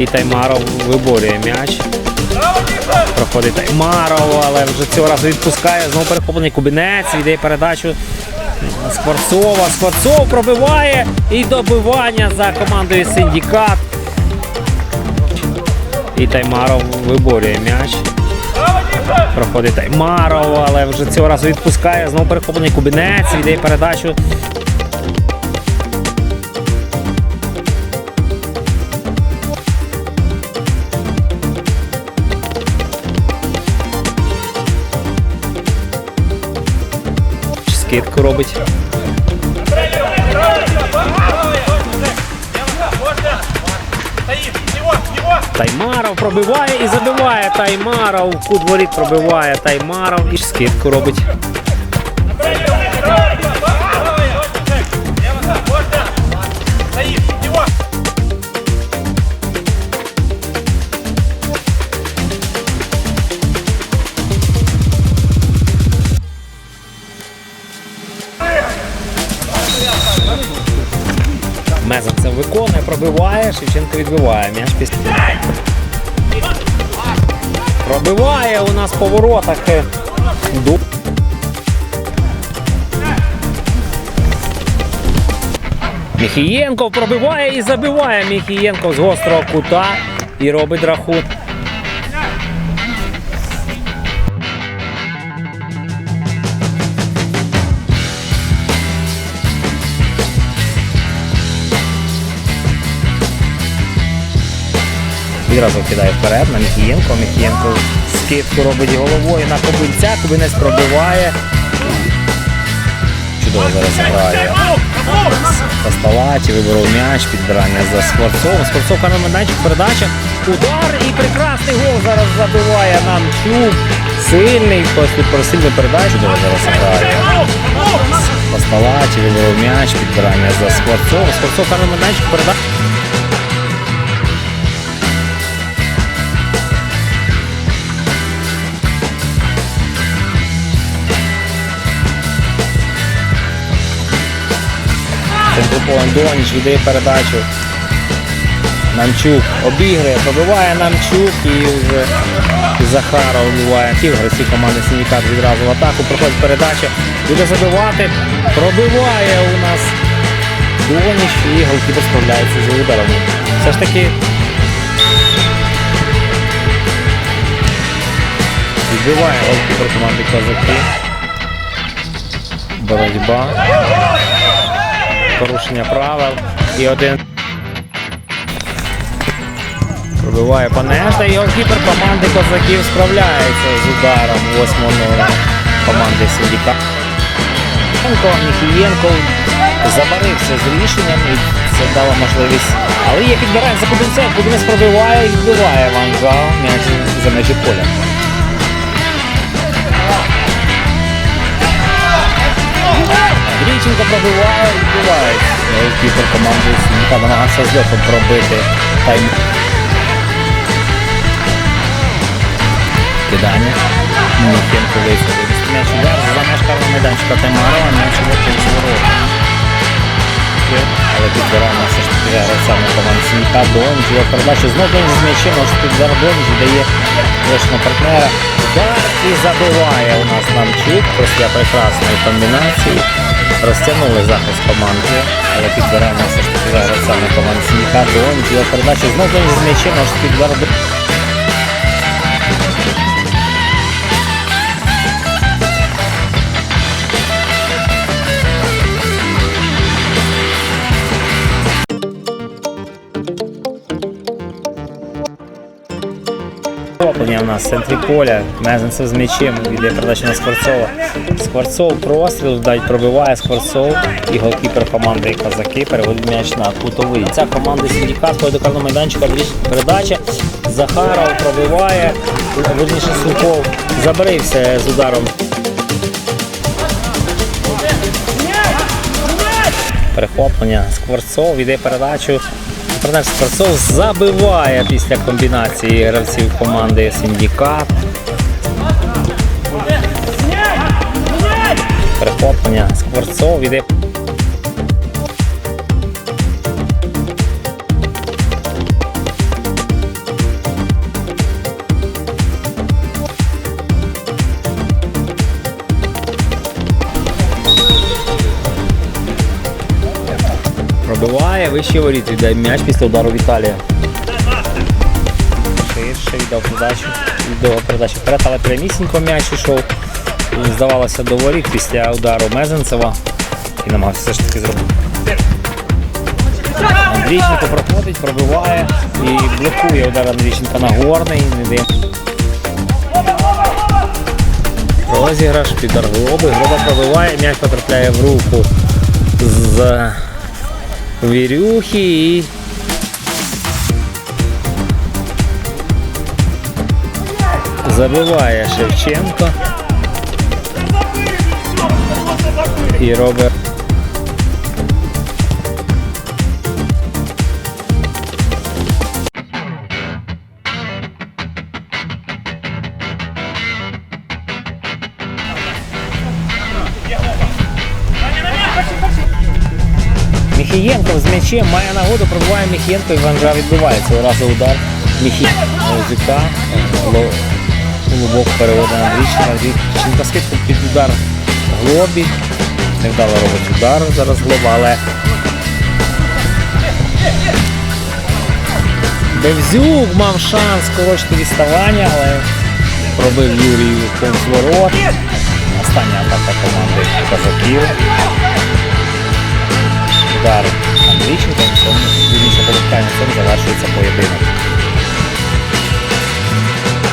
І Таймаров виборює м'яч. Проходить Таймаров, але вже цього разу відпускає. Знову перехоплений Кубінець, віддає передачу. Скворцова. Скворцов пробиває і добивання за командою Синдикат. І Таймаров виборює м'яч. Проходить Таймаров, але вже цього разу відпускає. Знову перехоплений Кубінець, віддає передачу. Скидку робить. Таймаров пробиває і забиває. Таймаров. Кут воріт пробиває. Таймаров і скидку робить. Мезен це виконує, пробиває, Шевченко відбиває. М'яч після. Пробиває у нас по воротах. е, Дуб. Міхієнков пробиває і забиває Міхієнков з гострого кута і робить рахунок. Відразу кидає вперед на Міхієнко. Міхієнко скидку робить головою на Кобильця. Кубинець пробиває. Чудово зараз грає. Посталачі виборов м'яч, підбирання за Скворцовим. Скворцов на майданчик, передача. Удар і прекрасний гол зараз забиває нам Чуб. Сильний, після просильну передачу. Чудово зараз грає. Посталачі виборов м'яч, підбирання за Скворцовим. Скворцов на майданчик, передача. Центруполем Доніч віддає передачу. Намчук обіграє, пробиває Намчук і вже Захаров вбиває. Ті гравці команди Синікат відразу в атаку. Проходить передача. Буде забивати. Пробиває у нас Доніч і голкіпер справляється з ударом. Все ж таки відбиває голкіпер команди Козаки. Боротьба порушення правил. І один пробиває Панежда і голкіпер команди козаків справляється з ударом 8 номера команди Сіндіка. Міхієнко забарився з рішенням і це дало можливість. Але є підбирання за Кубинцем, Кубинець пробиває і вбиває Ван Гал м'яч за межі поля. Гріченко пробиває вбиває. Кіпер команди Сніка намагався з льотом пробити тайм. Кидання. Міхенко виходить. М'яч удар за меж карного майданчика Таймарова, м'яч летить з ворота. Але підбирання все ж таки гравця на команді Сніка. Доніч, його передача знову Доніч з м'ячем, тут зараз Доніч дає на партнера. Удар і забиває у нас Намчук після прекрасної комбінації. Розтягнули захист команди, але підбираємося, все гравця на команді Сніка. Доніч, його передача знову з м'ячем, аж тут зараз у нас в центрі поля. Мезенцев з м'ячем. Йде передача на Скворцова. Скворцов простріл, дають пробиває Скворцов і голкіпер команди Казаки переводить м'яч на кутовий. Ця команда Сіндікат ходить до карного майданчика. Передача. Захаров пробиває. Верніше Сухов забарився з ударом. Перехоплення. Скворцов іде передачу. Тренер Скворцов забиває після комбінації гравців команди Синдикат. Перехоплення. Скворцов іде. Пробиває, вище воріт, віддає м'яч після удару Віталія. Ширше віддав передачу, віддав передачу вперед, але прямісінько м'яч йшов. Здавалося до воріт після удару Мезенцева. І намагався все ж таки зробити. Андрійченко проходить, пробиває і блокує удар Андрійченка на горний. Розіграш під Глоби. Глоба пробиває, м'яч потрапляє в руку з Вірюхи і забиває Шевченко. І робить Міхієнко з м'ячем має нагоду, пробиває Міхієнко і Ванжа відбиває цього разу удар Міхієнко Музика. Глибоко переводить на Андрійченка. Скидку під удар Глобі. Невдало робить удар зараз Глоба, але Бевзюк мав шанс скорочити відставання, але пробив Юрій повз ворот. Остання атака команди Казаків удар Андрійченко, на цьому завершується поєдинок.